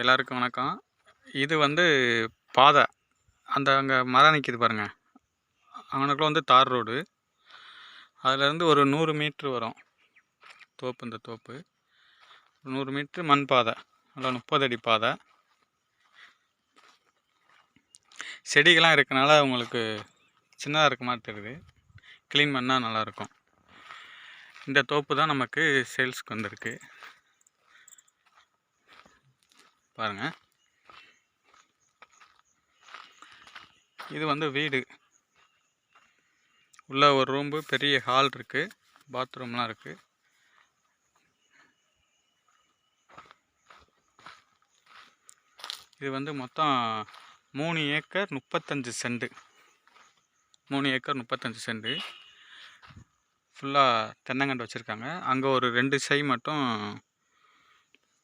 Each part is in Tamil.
எல்லாருக்கும் வணக்கம். இது வந்து பாதை. அந்த அங்கே மரம் நிற்கிது பாருங்கள் அவனுக்குள்ள வந்து தார் ரோடு. அதிலேருந்து ஒரு நூறு மீட்ரு வரும். தோப்பு இந்த தோப்பு. நூறு மீட்ரு மண் பாதை. நல்லா முப்பது அடி பாதை. செடிகள்லாம் இருக்கனால உங்களுக்கு சின்னதாக இருக்க மாதிரி தெரியுது. க்ளீன் பண்ணால் நல்லாயிருக்கும் இந்த தோப்பு தான் நமக்கு சேல்ஸ்க்கு வந்திருக்கு. பாருங்கள் இது வந்து வீடு. உள்ள ஒரு ரூம்பு பெரிய ஹால் இருக்குது பாத்ரூம்லாம் இருக்குது இது வந்து மொத்தம் மூணு ஏக்கர் முப்பத்தஞ்சு செண்டு. மூணு ஏக்கர் முப்பத்தஞ்சு செண்டு. ஃபுல்லாக தென்னங்கண்டு வச்சுருக்காங்க. அங்கே ஒரு ரெண்டு சை மட்டும்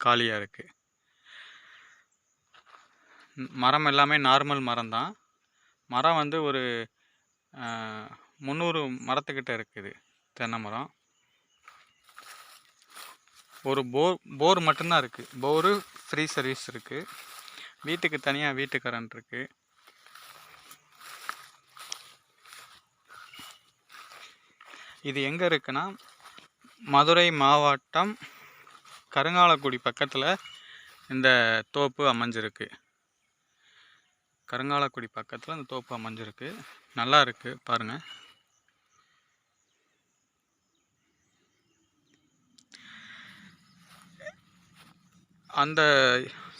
காலியாக இருக்குது மரம் எல்லாமே நார்மல் மரம் தான் மரம் வந்து ஒரு முந்நூறு மரத்துக்கிட்ட இருக்குது தென்னை மரம். ஒரு போர் போர் மட்டும்தான் இருக்குது போரு ஃப்ரீ சர்வீஸ் இருக்குது வீட்டுக்கு தனியாக வீட்டு கரண்ட் இருக்குது இது எங்கே இருக்குன்னா மதுரை மாவட்டம் கருங்காலக்குடி பக்கத்தில் இந்த தோப்பு அமைஞ்சிருக்கு. கருங்காலக்குடி பக்கத்தில் அந்த தோப்பு அமைஞ்சிருக்கு. நல்லா இருக்குது பாருங்கள் அந்த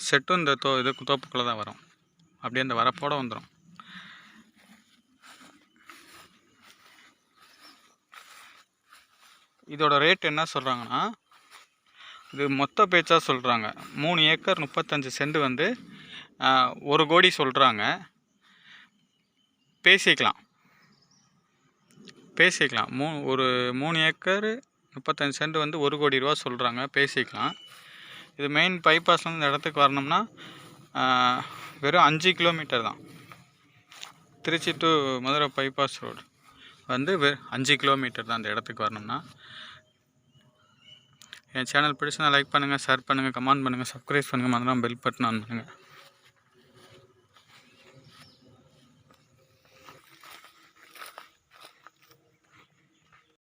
செட்டும் இந்த தோ இது தோப்புக்குள்ளே தான் வரும். அப்படியே அந்த வரப்போட வந்துடும் இதோட ரேட் என்ன சொல்கிறாங்கன்னா இது மொத்த பேச்சாக சொல்கிறாங்க மூணு ஏக்கர் முப்பத்தஞ்சு சென்ட் வந்து ஒரு கோடி சொல்கிறாங்க பேசிக்கலாம். பேசிக்கலாம். மூ ஒரு மூணு ஏக்கர் முப்பத்தஞ்சு சென்ட் வந்து ஒரு கோடி ரூபா சொல்கிறாங்க பேசிக்கலாம். இது மெயின் பைபாஸ்லேருந்து இந்த இடத்துக்கு வரணும்னா வெறும் அஞ்சு கிலோமீட்டர் தான். Tiruchi to Madurai bypass road வந்து வெ அஞ்சு கிலோமீட்டர் தான் அந்த இடத்துக்கு வரணும்னா. என் சேனல் பிடிச்சுனா லைக் பண்ணுங்கள் ஷேர் பண்ணுங்கள் கமெண்ட் பண்ணுங்கள் சப்ஸ்கிரைப் பண்ணுங்கள் மறந்துடாமல் பெல் பட்டன் ஆன் பண்ணுங்கள்